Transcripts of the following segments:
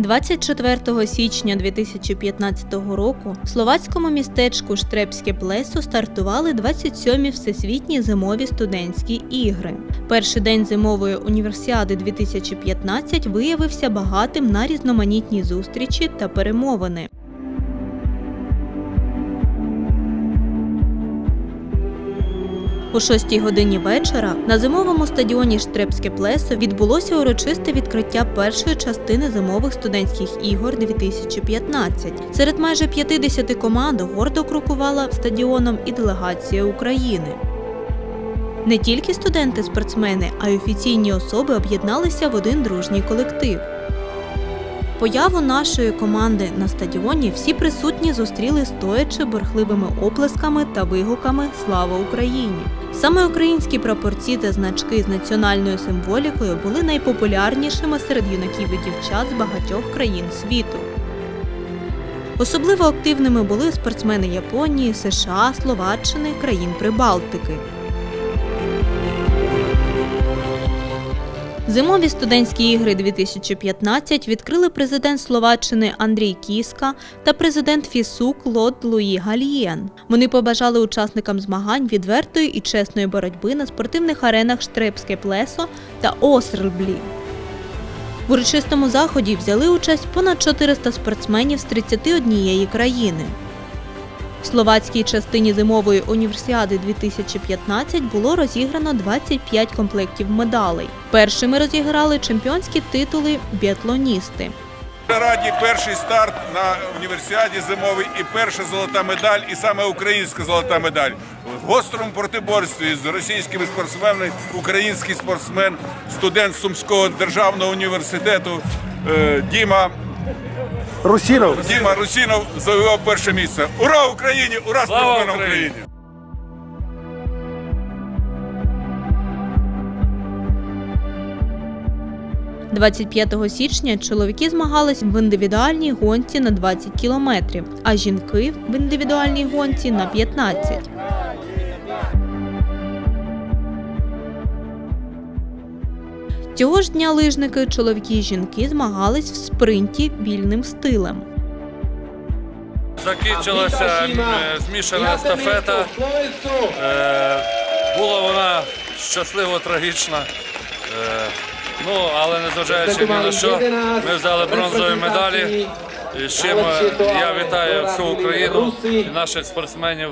24 січня 2015 року в словацькому містечку Штрепське плесо стартували 27-мі всесвітні зимові студентські ігри. Перший день зимової універсіади 2015 виявився багатим на різноманітні зустрічі та перемовини. О 6 годині вечора на зимовому стадіоні Штрепське плесо відбулося урочисте відкриття першої частини зимових студентських ігор 2015. Серед майже 50 команд гордо крокувала стадіоном і делегація України. Не тільки студенти-спортсмени, а й офіційні особи об'єдналися в один дружній колектив. Появу нашої команди на стадіоні всі присутні зустріли стоячи борхливими оплесками та вигуками Слава Україні! Саме українські прапорці та значки з національною символікою були найпопулярнішими серед юнаків і дівчат з багатьох країн світу. Особливо активними були спортсмени Японії, США, Словаччини, країн Прибалтики. Зимові студентські ігри 2015 відкрили президент Словаччини Андрій Кіска та президент ФІСУ Клод Луї Галієн. Вони побажали учасникам змагань відвертої і чесної боротьби на спортивних аренах Штрепське плесо та Осрблі. В урочистому заході взяли участь понад 400 спортсменів з 31 країни. В словацькій частині зимової універсіади 2015 було розіграно 25 комплектів медалей. Першими розіграли чемпіонські титули біатлоністи. Раді перший старт на універсіаді зимовий і перша золота медаль, і саме українська золота медаль. В гострому протиборстві з російськими спортсменами український спортсмен, студент Сумського державного університету е, Діма Русінов. Діма Русінов завоював перше місце. Ура Україні! Ура спортсменам Україні! України! 25 січня чоловіки змагались в індивідуальній гонці на 20 кілометрів, а жінки в індивідуальній гонці на 15. Цього ж дня лижники, чоловіки і жінки змагались в спринті вільним стилем. Закінчилася змішана естафета. Е, Була вона щасливо трагічна. Е, Ну, але незважаючи ні на що, ми взяли бронзові медалі. З чим е, я вітаю всю Україну і наших спортсменів.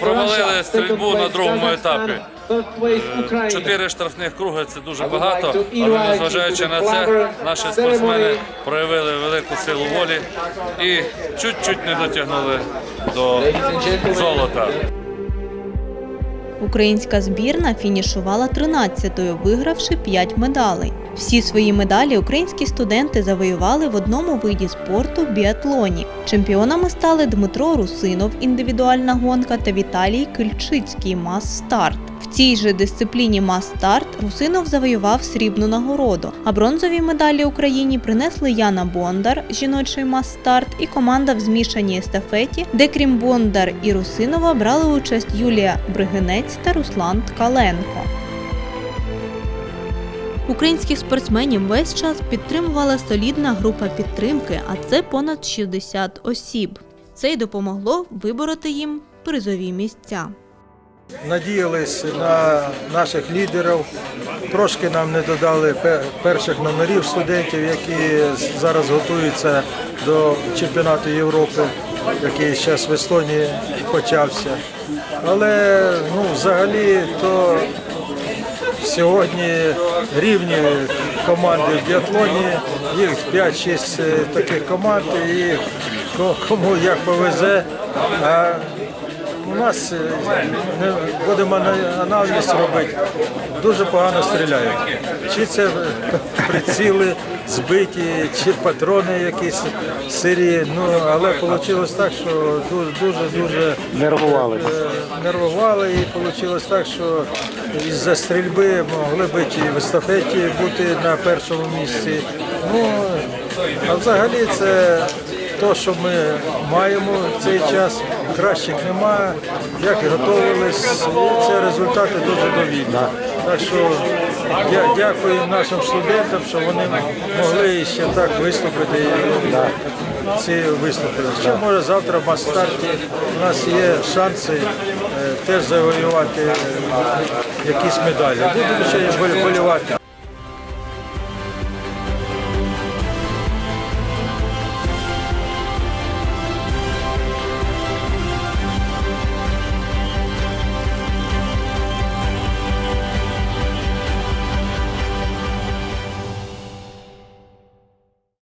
Провалили стрільбу на другому етапі. Е, Чотири штрафних круги це дуже багато, але незважаючи на це, наші спортсмени проявили велику силу волі і чуть-чуть не дотягнули до золота. Українська збірна фінішувала 13-ю, вигравши 5 медалей. Всі свої медалі українські студенти завоювали в одному виді спорту біатлоні. Чемпіонами стали Дмитро Русинов, індивідуальна гонка та Віталій Кильчицький мас-старт. В цій же дисципліні мас-старт Русинов завоював срібну нагороду, а бронзові медалі Україні принесли Яна Бондар, жіночий мас-старт, і команда в змішаній естафеті, де крім Бондар і Русинова брали участь Юлія Бригинець та Руслан Ткаленко. Українських спортсменів весь час підтримувала солідна група підтримки, а це понад 60 осіб. Це й допомогло вибороти їм призові місця. Надіялись на наших лідерів. Трошки нам не додали перших номерів студентів, які зараз готуються до чемпіонату Європи, який зараз в Естонії почався. Але ну, взагалі то сьогодні рівні команди в біатлоні, їх 5-6 таких команд, і кому як повезе. У нас е, будемо аналіз робити. Дуже погано стріляють. Чи це приціли збиті, чи патрони якісь сирі. Ну але вийшло так, що дуже дуже Нервували. нервували і вийшло так, що із-за стрільби могли б і в естафеті бути на першому місці. Ну а взагалі це те, що ми маємо в цей час. Кращих немає, як і готувалися, це результати дуже довільні. Так що дя- дякую нашим студентам, що вони могли ще так виступити ці виступили. Ще може завтра в старті у нас є шанси е, теж завоювати е, якісь медалі. Будемо ще й болювати.